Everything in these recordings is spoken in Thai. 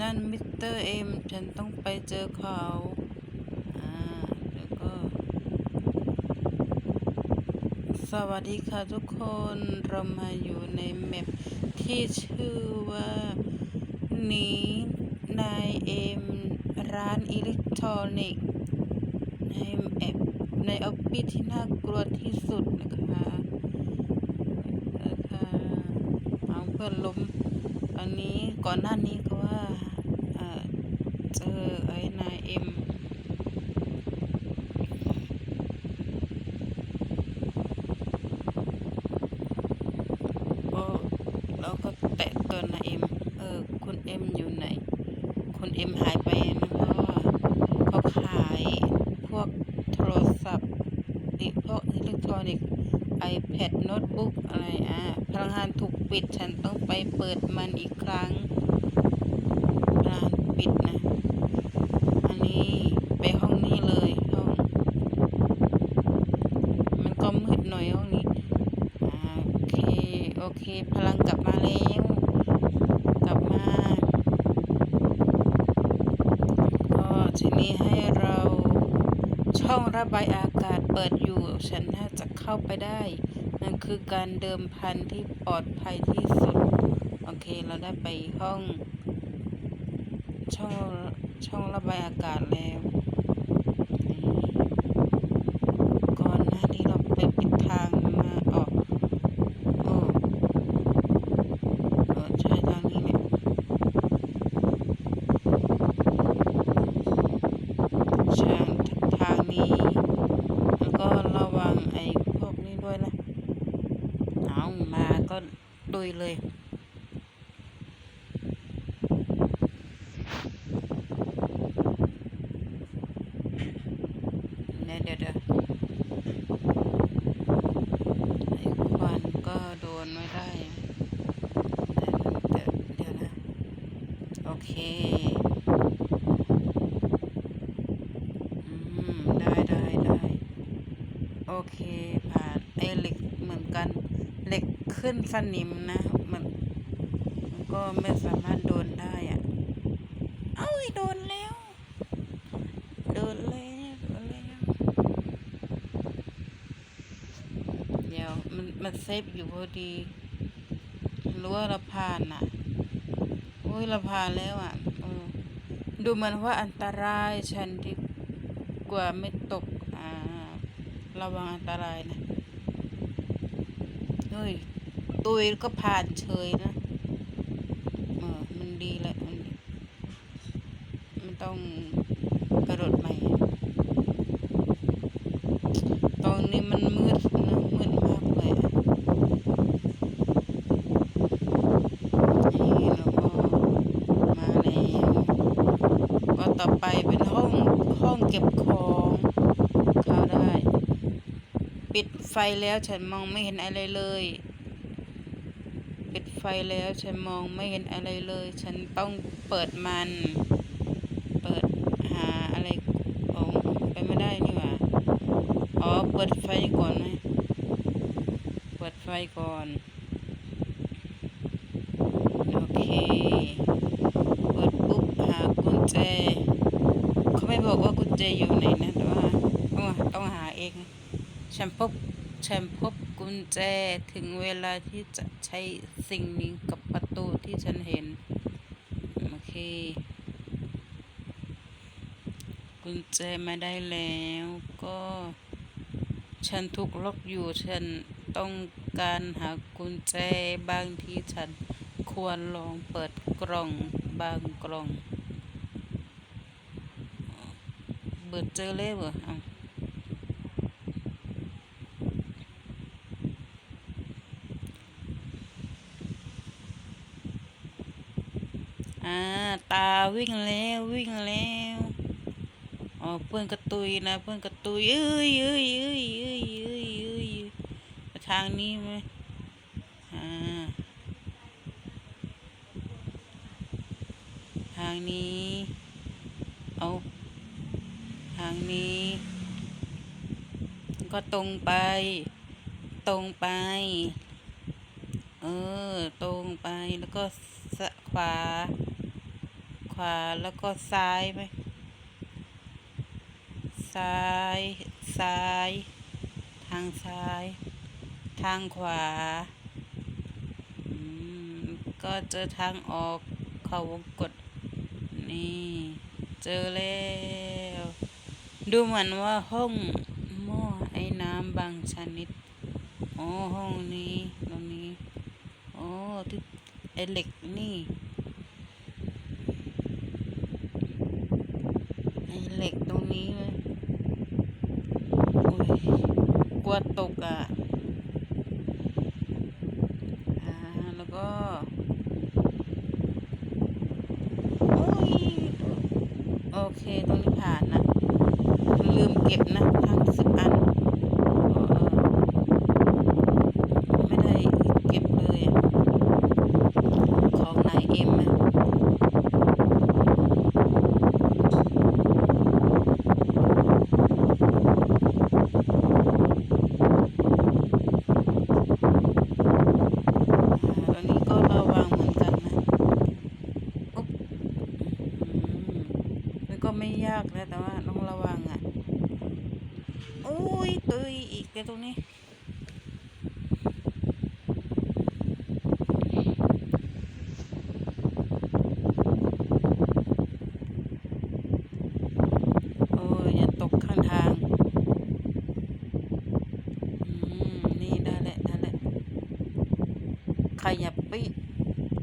นั่นมิสเตอร์เอ็มฉันต้องไปเจอเขาอ่าแล้วก็ สวัสดีค่ะทุกคนเรามาอยู่ในแมปที่ชื่อว่าหนีนายเอ็มร้านอิเล็กทรอนิกส์ในแอปในออฟฟิศที่น่ากลัวที่สุดนะคะนะคะเอาเพื่อนล้ม อันนี้ก่อนหน้านี้ก็ว่าเจอไอ้นายเอ็มก็เราก็แตะตัวนายเอ็ม เออ คุณเอ็มอยู่ไหน คุณเอ็มหายไปนะเพราะว่าเขาขายพวกโทรศัพท์อิพวกอิเล็กทรอนิกส์ iPad โน้ตบุ๊ก ปิดฉันต้องไปเปิดมันอีกครั้งพลังงานปิดนะ อันนี้ไปห้องนี้เลยห้อง มันก็มืดหน่อยห้องนี้ โอเค โอเค พลังกลับมาแล้วกลับมา ก็ทีนี้ให้เราช่องระบายอากาศเปิดอยู่ ฉันน่าจะเข้าไปได้ คือการเดิมพันที่ปลอดภัยที่สุด โอเค เราได้ไปห้อง ช่องช่องระบายอากาศแล้วนี่ก่อนหน้านี้เราไปปิดทางมาออกโอ้เออใช่ทางนี้เนี่ย ทางทางนี้ แล้วก็ระวังไอ้พวกนี้ด้วยนะ เอามาก็ดุยเลย เดี๋ยวเดี๋ยวเดี๋ยวไอ้ควันก็โดนไม่ได้นะเดี๋ยวเดี๋ยวนะ โอ เคอืมได้ได้ได้โอเคผ่านไอ้เหล็กเหมือนกันเหล็กขึ้นสนิมนะมันมันก็ไม่สามารถโดนได้อะเอ้ยโดนแล้วโดนแล้วโดนแล้วเดี๋ยวมันมันเซฟอยู่พอดีรู้ว่าเราผ่านอะ โอ้ยเราผ่าแล้วอะดูเหมือนว่าอันตรายฉันดีกว่าไม่ตกอ่าระวังอันตรายนะเฮ้ยตุยก็ผ่านเฉยนะเออมันดีแหละมันมันต้องกระโดดใหม่อะตรงนี้มันมืดมากเลยอะนี่แล้วก็มาแล้วก็ต่อไปเป็นห้องห้องเก็บของเข้าได้ ปิดไฟแล้วฉันมองไม่เห็นอะไรเลย ปิดไฟแล้วฉันมองไม่เห็นอะไรเลย ฉันต้องเปิดมัน เปิดหาอะไรโอ้ไปไม่ได้นี่หว่า อ๋อ เปิดไฟก่อนไหม เปิดไฟก่อน โอเค เปิดปุ๊บหากุญแจ เขาไม่บอกว่ากุญแจอยู่ไหนนะแต่ว่าต้องต้องหาเอง ฉันพบฉันพบกุญแจถึงเวลาที่จะใช้สิ่งนี้กับประตูที่ฉันเห็น โอเค กุญแจมาได้แล้วก็ ฉันถูกล็อกอยู่ฉันต้องการหากุญแจบางที่ฉันควรลองเปิดกล่องบางกล่องเบิดเจอเลยเหรอเอา อ่า ตา วิ่งแล้ววิ่งแล้วอ๋อเพื่อนกระตุยนะเพื่อนกระตุยเอ้ยเอ้ยเอ้ยเอ้ยเอ้ยเอ้ยทางนี้ไหมอ่าทางนี้ เอาทางนี้ ก็ตรงไป ตรงไป เออ ตรงไปแล้วก็สะขวา ขวาแล้วก็ซ้ายไหมซ้าย ซ้าย ทางซ้าย ทางขวาก็เจอทางออกเขาวงกตนี่เจอแล้ว ดูเหมือนว่าห้องหม้อไอ้น้ำบางชนิดอ๋อห้องนี้ตรงนี้โอ๋อที่ไอเหล็กนี่ ไอเหล็กตรง นี้เลยกลัวตกอะแล้วก็อุ้ยโอเคตรงนี้ผ่านนะ ลืมเก็บนะทางสิบอันเออไม่ได้เก็บเลยอะของนายเอ็มอะอ่าตอนนี้ก็ระวังเหมือนกันนะอุ๊บอืมมัน ก็ไม่ยากนะแต่ว่าต้องระวังอะโอ้ยตุยอีกแล้วตรงนี้โอ้ยอย่าตกข้างทางอืมนี่ได้แหละได้แหละขยับไปอีก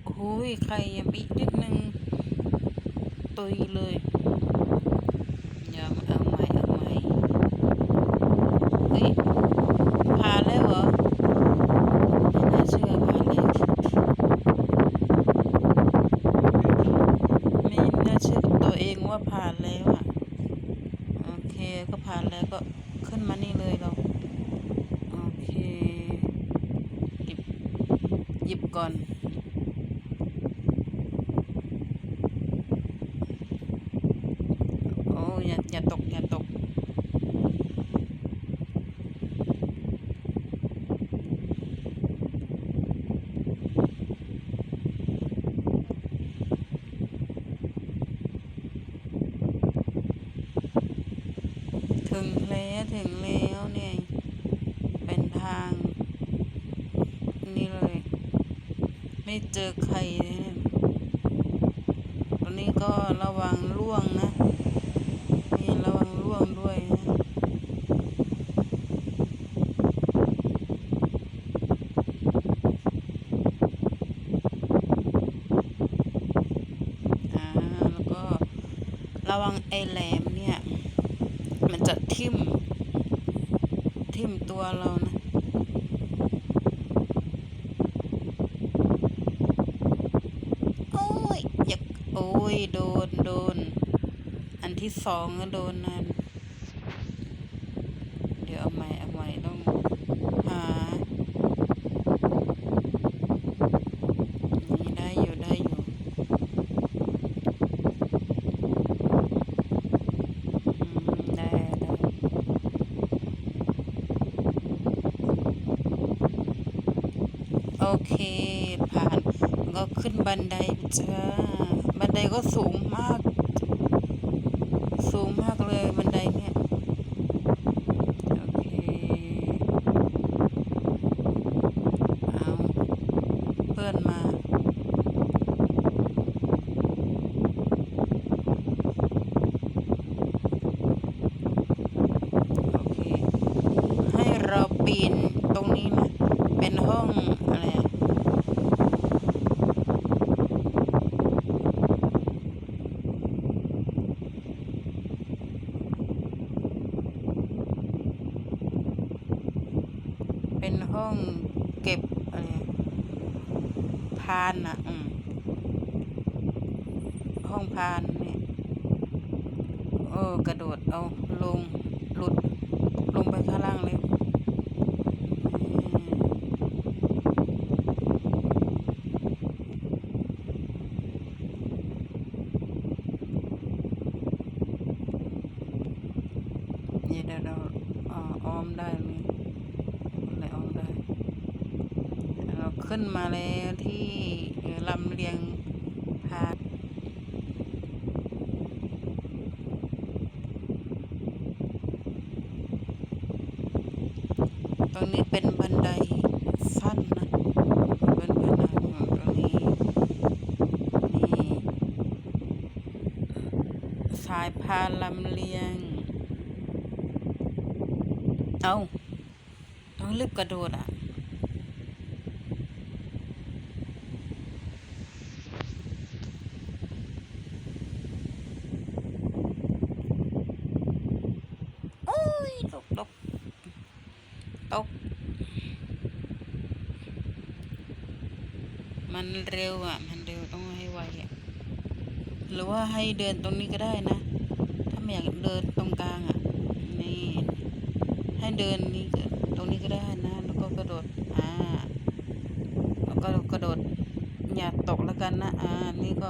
โอ้ยขยับอีกนิดนึงตุยเลยอย่ามาเอาใหม่เอาใหม่ เฮ้ยผ่านแล้วเหรอ ไม่น่าเชื่อผ่านแล้ว ไม่น่าเชื่อกับตัวเองว่าผ่านแล้วอะ โอเค ก็ผ่านแล้วก็ขึ้นมานี่เลยเรา โอเค หยิบ หยิบก่อน โอ้อย่าอย่าตก อย่าตก ถึงแล้วถึงแล้วเนี่ย เป็นทาง นี่เลย ไม่เจอใครตอนนี้ก็ระวังล่วงนะนี่ระวังล่วงด้วยนะอ่าแล้วก็ระวังไอแหลมเนี่ย มันจะทิ่ม ทิ่มตัวเรานะ โอ้ยอยากโอ้ย โดน โดน อัน ที่สองก็โดนนั่นเดี๋ยวเอาใหม่เอาใหม่ต้องหานี่ได้อยู่ได้อยู่อืมได้ได้โอเคผ่านก็ขึ้นบันไดจ้าบันไดก็สูงมาก สูงมากเลยบันไดเนี่ย โอเค เอาเพื่อนมา โอเค ให้เราปีนตรงนี้นะ เป็นห้องอะไรอะเป็นห้องเก็บอะไรอะพานอะอืมห้องพานเนี่ยเออกระโดดเอาลงหลุดลงไปข้างล่างเลยนี่เดี๋ยวเราอ่าอ้อมได้ไหม ขึ้นมาแล้วที่ลำเลียงพาตรงนี้เป็นบันไดสั้นนะบันไดขอตรงนี้นี่สายพานลำเลียง เอาต้องรีบกระโดดอะ เร็วอะ มันเร็วต้องให้ไวอะหรือว่าให้เดินตรงนี้ก็ได้นะ ถ้าไม่อยากเดินตรงกลางอะนี่ให้เดินนี่ตรงนี้ก็ได้นะ แล้วก็กระโดดอ่าแล้วก็กระโดดอย่าตกแล้วกันนะอ่านี่ก็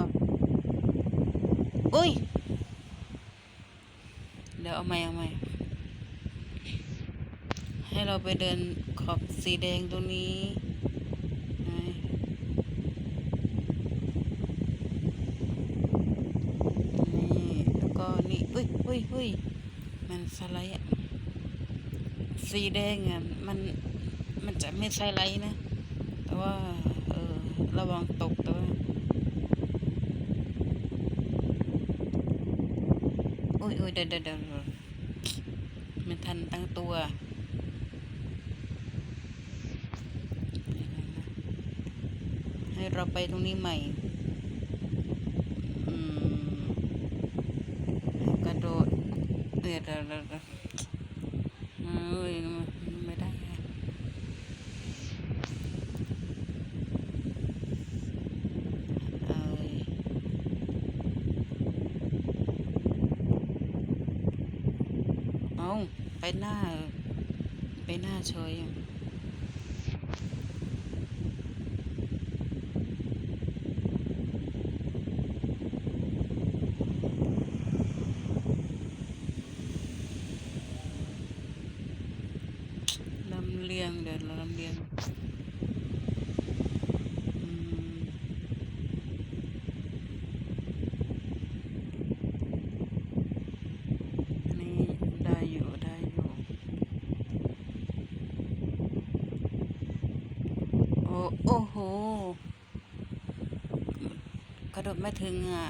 อุ้ยเดี๋ยวเอาใหม่เอาใหม่ให้เราไปเดินขอบสีแดงตรงนี้นี่แล้วก็นี่ อุ้ยมันสไลด์อะสีแดงอะมันมันจะไม่สไลด์นะ แต่ว่า เออ ระวังตกแต่ว่าอุ้ยอุ้ยเดี๋ยวเดี๋ยวเดี๋ยวไม่ทันตั้งตัวให้เราไปตรงนี้ใหม่ อืมให้กระโดด เดี๋ยวเดี๋ยวเดี๋ยวเดี๋ยวเอ้ยไม่ได้อะเอ้ยเอาไปหน้า ไปหน้าเฉยอะ ลำเลียงเดี๋ยวเราลำเลียงอืมอันนี้ได้อยู่ได้อยู่ โอ้โห กระโดดไม่ถึงอะ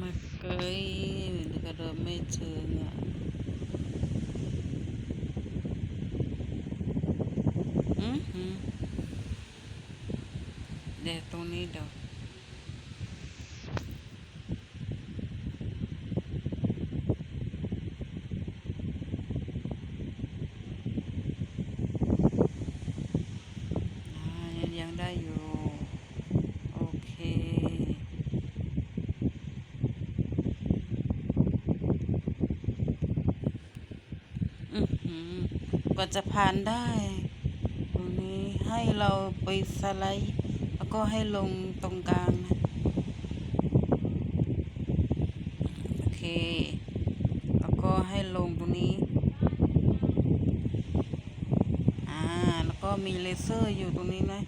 มาเกยกระโดดไม่ถึงอะอืมหืมเดี๋ยวตรงนี้เดี๋ยวอ่ายังยังได้อยู่ โอเค อือหือก ว่าจะผ่านได้ ตรงนี้ให้เราไปสไลด์ แล้วก็ให้ลงตรงกลางนะ โอเค แล้วก็ให้ลงตรงนี้ อ่า แล้วก็มีเลเซอร์อยู่ตรงนี้นะ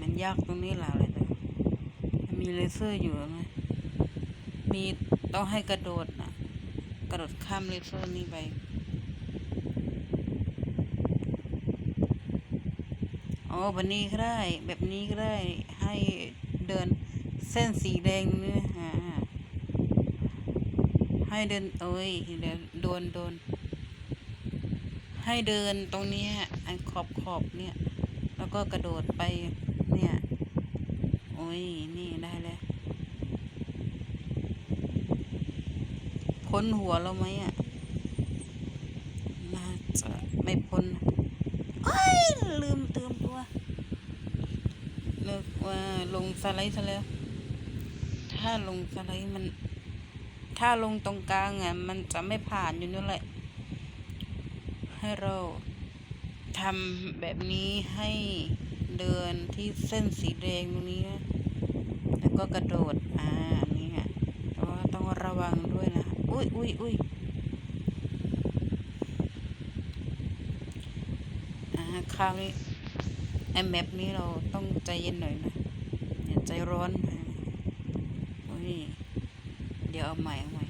มันยากตรงนี้แหละเลยนะมีเลเซอร์อยู่ไหมมีต้องให้กระโดดนะกระโดดข้ามเลเซอร์นี้ไป อ๋อแบบนี้ก็ได้แบบนี้ก็ได้ให้เดินเส้นสีแดงนี่นะอ่าให้เดินเอ้ยเดี๋ยวโดนโดนให้เดินตรงนี้ยไอ้ขอบขอบเนี่ย แล้วก็กระโดดไปเนี่ยโอ้ยนี่ได้แล้วพ้นหัวเราไหมอะน่าจะไม่พ้นนะเอ้ย ลืมเติมตัวเลิก ว่าลงสไลด์ซะแล้ว ถ้าลงสไลด์มัน ถ้าลงตรงกลางอะมันจะไม่ผ่านอยู่นั่นแหละ ให้เราทำแบบนี้ให้เดินที่เส้นสีแดงตรงนี้นะแล้วก็กระโดด อ่า นี่ฮะแต่ว่าต้องระวังด้วยนะ อุ้ยอุ้ยอุ้ยนะคราวนี้ไอแมปนี้เราต้องใจเย็นหน่อยนะ ใจร้อนโอ้ยเดี๋ยวเอาใหม่เอาใหม่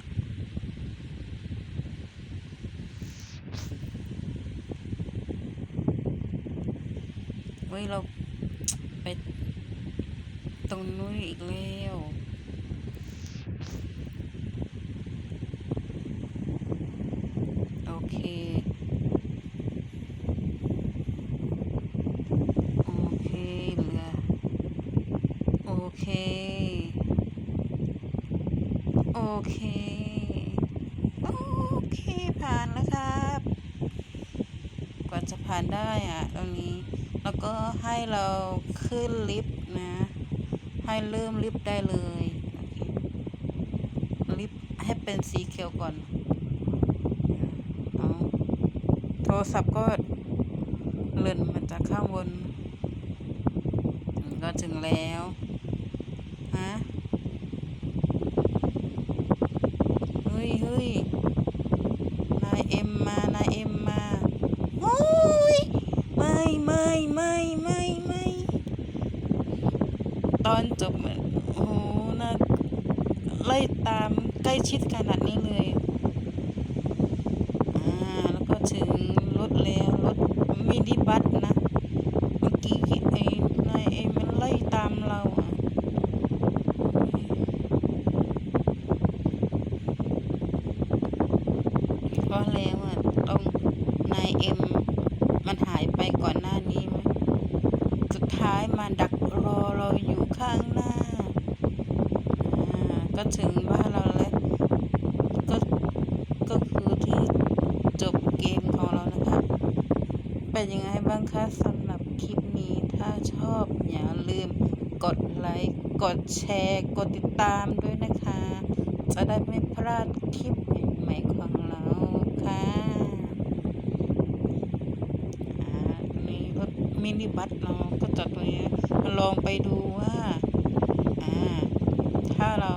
เฮ้ยเราไปตรงนู้นอีกเลย โอเค โอเคเหลือ โอเค โอเค โอเค ผ่านแล้วครับ กว่านได้อะตรงนี้ แล้วก็ให้เราขึ้นลิฟต์นะ ให้เริ่มลิฟต์ได้เลยลิฟต์ให้เป็นสีเขียวก่อนเอาโทรศัพท์ก็เลื่อนมาจากข้างบน ก็ถึงแล้วฮะเฮ้ยเฮ้ยนายเอ็มมานายเอ็มมาโอ้ย ไม่ไม่ไม่ไม่ไม่ตอนจบอะโอ้โหน่าไล่ตามใกล้ ชิดขนาดนี้เลย อ่า แล้วก็ถึงรถแล้วรถมินิบัสนะ เมื่อกี้ไอ้นายเอ็มมันไล่ตามเราเพราะแล้วอะต้องนายเอ็มมันหายไปก่อนหน้านี้มั้ยสุดท้ายมาดักรอเราอยู่ข้างหน้า อ่า ก็ถึงบ้านเราแล้ว ก็ ก็คือที่จบเกมของเรานะครับ เป็นยังไงบ้างคะสำหรับคลิปนี้ ถ้าชอบอย่าลืมกดไลค์ กด แชร์ กดติดตามด้วยนะคะ จะได้ไม่พลาดคลิปใหม่ของเราค่ะอ่านี่รถมินิบัสเราก็จอดตรงนี้ลองไปดูว่า อ่า ถ้าเรา